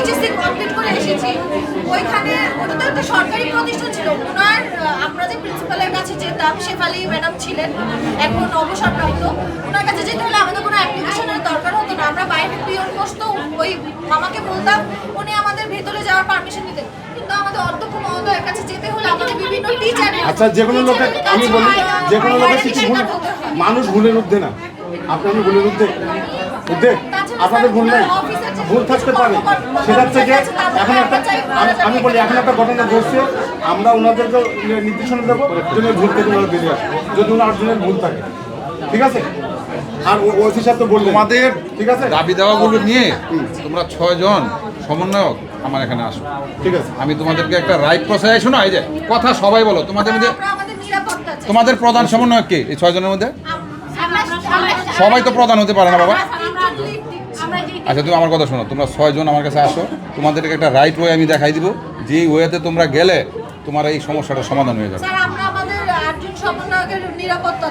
HSC complete করে এসেছি। ওইখানে ওটা তো একটা সরকারি প্রতিষ্ঠান ছিল। ওনার আমরা যে প্রিন্সিপালের কাছে যেতাম শেফালি ম্যাডাম ছিলেন এখন অবসরপ্রাপ্ত। ওনার কাছে যেতে হলে আমাদের কোনো অ্যাপ্লিকেশনের দরকার হতো না। আমরা বাইরে পিওর বসতো ওই মামাকে বলতাম উনি আমাদের ভেতরে যাওয়ার পারমিশন দিতেন। কিন্তু আমাদের অধ্যক্ষ মহোদয়ের কাছে যেতে হলে আমাদের বিভিন্ন টিচার আচ্ছা যে কোনো লোকের আমি বলি যে কোনো লোকের মানুষ ভুলের ঊর্ধ্বে না। আপনার ভুলের ঊর্ধ্বে ঊর্ধ্বে আপনাদের ভুল নাই। ভুল থাকতে পারে। সেটার থেকে এখন একটা আমি- আমি বলি এখন একটা ঘটনা ঘটছে। আমরা ওনাদেরকে নির্দেশনা দেবো যেন এই ভুল থেকে ওনারা বেরিয়ে আসে। যদি ওনার জনের ভুল থাকে। ঠিক আছে? আর ওসি সাহেব তো বললেন। তোমাদের ঠিক আছে? দাবি দাওয়াগুলো নিয়ে তোমরা ছয়জন সমন্বয়ক আমার এখানে আসো। ঠিক আছে। আমি তোমাদেরকে একটা রাইট প্রসেস শোনো এই যে কথা সবাই বলো। তোমাদের মধ্যে তোমাদের প্রধান সমন্বয়ক কে এই ছয়জনের মধ্যে? সবাই তো প্রধান হতে পারে না বাবা। যে আচ্ছা তুমি আমার কথা শোনো তোমরা ছয়জন আমার কাছে আসো। তোমাদেরকে একটা রাইট ওয়ে আমি দেখাই দিব। যেই ওয়েতে তোমরা গেলে তোমার এই সমস্যাটা সমাধান হয়ে যাবে। স্যার আমরা আমাদের আটজন সমন্বয়কের নিরাপত্তা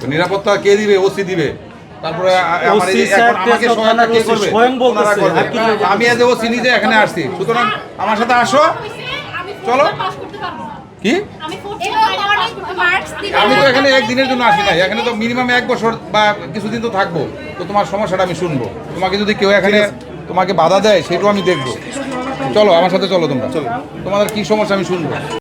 তো নিরাপত্তা কে দিবে? ওসি দিবে। তারপরে যে আমাকে সহায়তা কে করবে? আমি ওসি নিজে এখানে আসছি। সুতরাং আমার সাথে আসো। চলো। কি? আমি তো এখানে একদিনের জন্য আসি না এখানে তো মিনিমাম এক বছর বা কিছুদিন তো থাকব। তো তোমার সমস্যাটা আমি শুনব। তোমাকে যদি কেউ এখানে তোমাকে বাধা দেয় সেটাও আমি দেখব। চলো আমার সাথে চলো তোমরা। তোমাদের কি সমস্যা আমি শুনব।